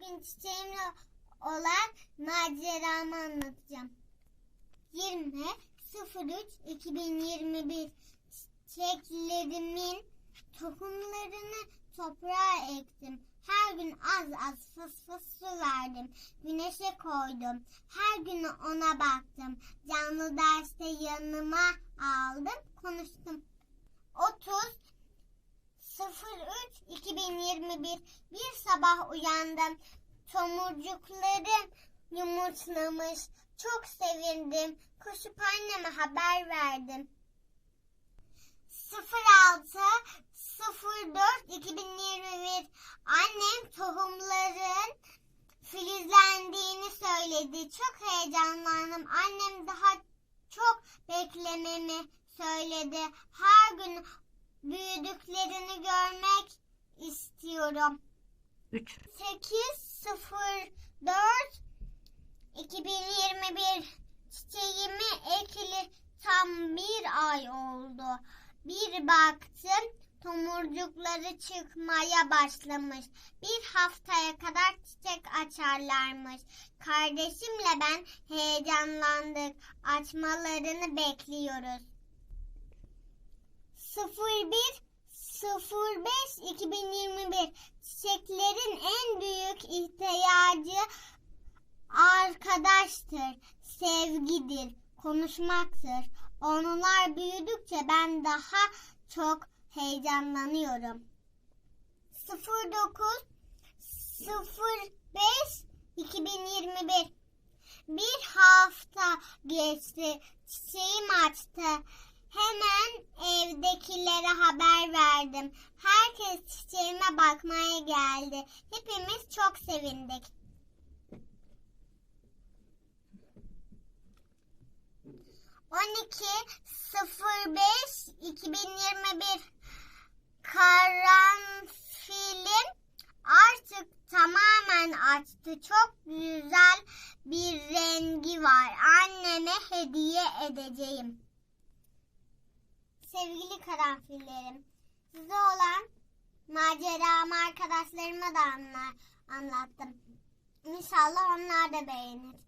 Bugün çiçeğimle olan maceramı anlatacağım. 20 03 2021 çiçeklerimin tohumlarını toprağa ektim. Her gün az az fıs fıs su verdim. Güneşe koydum. Her gün ona baktım. Canlı derste yanıma aldım. Konuştum. 30 03 2021 bir sabah uyandım. Tomurcuklarım yumurtlamış. Çok sevindim. Koşup anneme haber verdim. 06 04 2021 Annem tohumların filizlendiğini söyledi. Çok heyecanlandım. Annem daha çok beklememi söyledi. Her gün büyüdüklerini görmek istiyorum. 3. 804 2021 çiçeğimi ekili tam bir ay oldu. Bir baktım tomurcukları çıkmaya başlamış. Bir haftaya kadar çiçek açarlarmış. Kardeşimle ben heyecanlandık. Açmalarını bekliyoruz. 01 05 2021 çiçeklerin en büyük ihtiyacı arkadaştır, sevgidir, konuşmaktır. Onlar büyüdükçe ben daha çok heyecanlanıyorum. 09 05 2021 Bir hafta geçti. Çiçeğim açtı. Hemen evdekilere haber verdim. Herkes çiçeğime bakmaya geldi. Hepimiz çok sevindik. 12 05 2021 Karanfilim artık tamamen açtı. Çok güzel bir rengi var. Anneme hediye edeceğim sevgili karanfillerim. Size olan maceramı arkadaşlarıma da anla, anlattım. İnşallah onlar da beğenir.